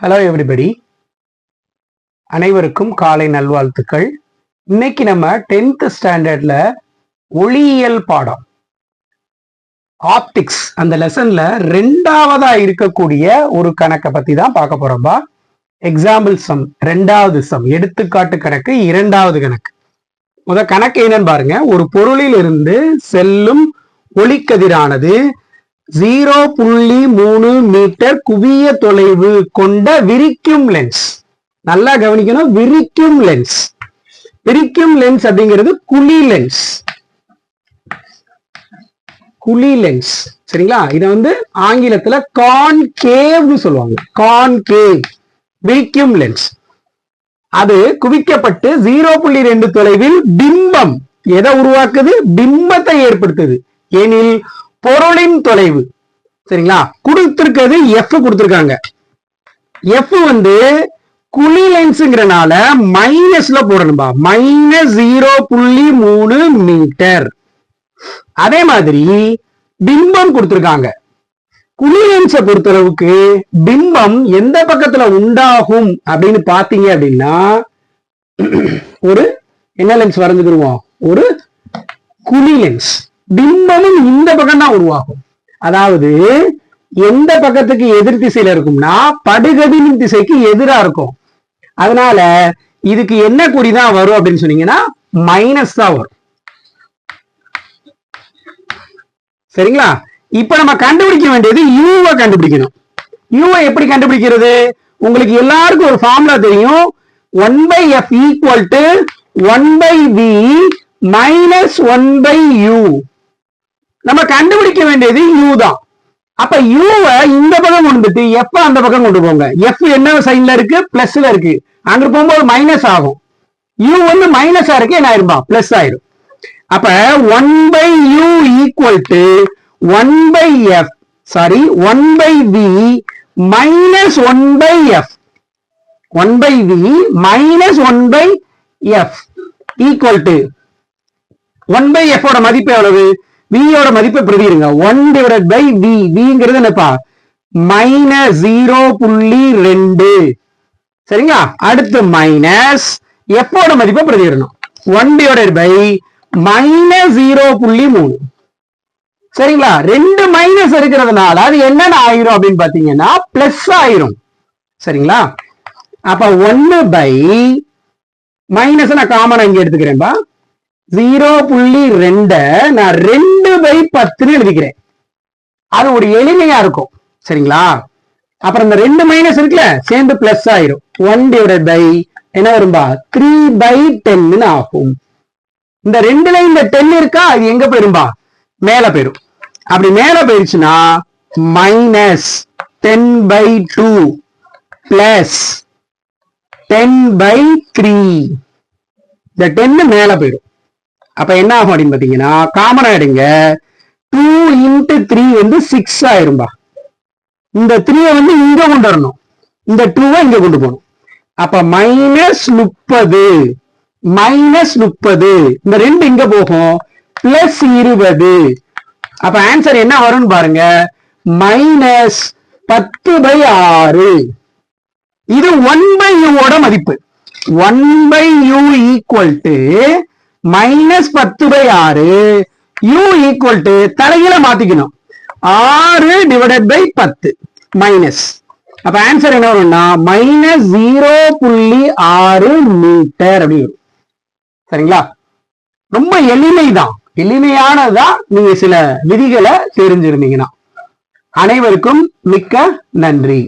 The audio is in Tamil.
ஹலோ எவ்ரிபடி அனைவருக்கும் காலை நல்வாழ்த்துக்கள். இன்னைக்கு நம்ம டென்த் ஸ்டாண்டர்ட்ல ஒளியியல் பாடம். ஆப்டிக்ஸ் அந்த லெசன்ல ரெண்டாவதா இருக்கக்கூடிய ஒரு கணக்கை பத்தி தான் பார்க்க போறோம்பா எக்ஸாம்பிள் சம் ரெண்டாவது சம் எடுத்துக்காட்டு கணக்கு இரண்டாவது கணக்கு. முத கணக்கு என்னன்னு பாருங்க. ஒரு பொருளில் இருந்து செல்லும் ஒளிக்கதிரானது ஜீரோ புள்ளி மூணு மீட்டர் குவிய தொலைவு கொண்ட விரிக்கும் லென்ஸ் நல்லா கவனிக்கணும் விரிக்கும் லென்ஸ் விரிக்கும் லென்ஸ் அப்படிங்கிறது குழி லென்ஸ் குழி லென்ஸ் சரிங்களா? இதை வந்து ஆங்கிலத்துல கான்கேவ்னு சொல்லுவாங்க. கான்கேவ் விரிக்கும் லென்ஸ் அது குவிக்கப்பட்டு ஜீரோ புள்ளி ரெண்டு தொலைவில் பிம்பம். எதை உருவாக்குது? பிம்பத்தை ஏற்படுத்துது. எனில் பொருளின் தொலைவு. சரிங்களா? கொடுத்திருக்கிறது எஃப் கொடுத்திருக்காங்க. எஃப் வந்து குழி லென்ஸுங்கிறனால மைனஸ்ல போடணும்பா. மைனஸ் ஜீரோ புள்ளி மூணு மீட்டர் அதே மாதிரி பிம்பம் கொடுத்திருக்காங்க. குழி லென்ஸை பொறுத்தளவுக்கு பிம்பம் எந்த பக்கத்துல உண்டாகும் அப்படின்னு பாத்தீங்க அப்படின்னா ஒரு என்ன லென்ஸ் வரைஞ்சுக்கிருவோம் ஒரு குழி லென்ஸ் பிம்பமும் இந்த பக்கம் தான் உருவாகும். அதாவது எந்த பக்கத்துக்கு எதிர் திசையில இருக்கும்னா படுகதின் திசைக்கு எதிரா இருக்கும். அதனால இதுக்கு என்ன குறி தான் வரும் அப்படின்னு சொன்னீங்கன்னா மைனஸ் தான் வரும். சரிங்களா? இப்ப நம்ம கண்டுபிடிக்க வேண்டியது யூவை கண்டுபிடிக்கணும். யூவை எப்படி கண்டுபிடிக்கிறது? உங்களுக்கு எல்லாருக்கும் ஒரு ஃபார்முலா தெரியும். One by f equal to one by v minus one by u நம்ம கண்டுபிடிக்க வேண்டியது யூ தான். அப்ப யூவை இந்த பக்கம் கொண்டுட்டு எஃப் அந்த பக்கம் கொண்டு போங்க. எஃப் என்ன சைன்ல இருக்கு? பிளஸ்ல இருக்கு. அங்க போகும்போது மைனஸ் ஆகும். யூ வந்து மைனஸா இருக்கு என்ன ஆயிரும்பா? பிளஸ் ஆயிரும். அப்ப one by u equal to one by f sorry one by v minus one by f one by v minus one by f equal to one by f மதிப்பு எவ்வளவு? வியோட மதிப்பை பிரதிருங்க ஒன் டிவைட் பை வி விங்கிறது என்னப்பா? மைனஸ் ஜீரோ புள்ளி ரெண்டு. சரிங்களா? அடுத்து மைனஸ் எப்போட மதிப்பை பிரதிடணும் one divide by minus zero புள்ளி மூணு. சரிங்களா? ரெண்டு மைனஸ் இருக்கிறதுனால அது என்னென்ன ஆயிரும் அப்படின்னு பாத்தீங்கன்னா பிளஸ் ஆயிரும். சரிங்களா? அப்ப ஒன்னு பை மைனஸ் நான் காமன் இங்க எடுத்துக்கிறேன்பா. ஜீரோ புள்ளி ரெண்ட நான் ரெண்டு பை பத்துன்னு எழுதிக்கிறேன். அது ஒரு எளிமையா இருக்கும். சரிங்களா? அப்புறம் இந்த ரெண்டு மைனஸ் இருக்குல்ல சேர்ந்து பிளஸ் ஆயிரும். ஒன் டிவைட் பை என்ன வரும்பா? த்ரீ பை டென்னு ஆகும். இந்த ரெண்டுல இந்த டென் இருக்கா? அது எங்க போயிரும்பா? மேல போயிரும். அப்படி மேல போயிருச்சுன்னா minus ten by two plus ten by three இந்த டென்னு மேல போயிடும் அப்ப என்ன ஆகும் அப்படின்னு பாத்தீங்கன்னா காமனா எடுங்க. டூ இன்ட்டு த்ரீ வந்து சிக்ஸ் ஆயிரும்பா. இந்த த்ரீயை வந்து இங்க கொண்டு வரணும். இந்த டூவை இங்க கொண்டு போகணும். அப்ப மைனஸ் முப்பது மைனஸ் முப்பது இந்த ரெண்டு இங்க போகும். பிளஸ் இருபது. அப்ப ஆன்சர் என்ன வரும்னு பாருங்க. மைனஸ் பத்து பை ஆறு. இது ஒன் பை யூவோட மதிப்பு. One by u equal to minus பத்து பை ஆறு யூ ஈக்குவல் டு தலையில மாத்திக்கணும். ஆறு டிவைடட் பை பத்து மைனஸ் அப்ப ஆன்சர் என்ன வரும்னா மைனஸ் ஜீரோ புள்ளி ஆறு மீட்டர் அப்படி வரும். சரிங்களா? ரொம்ப எளிமைதான். எளிமையானதா நீங்க சில விதிகளை தெரிஞ்சிருந்தீங்கன்னா. அனைவருக்கும் மிக்க நன்றி.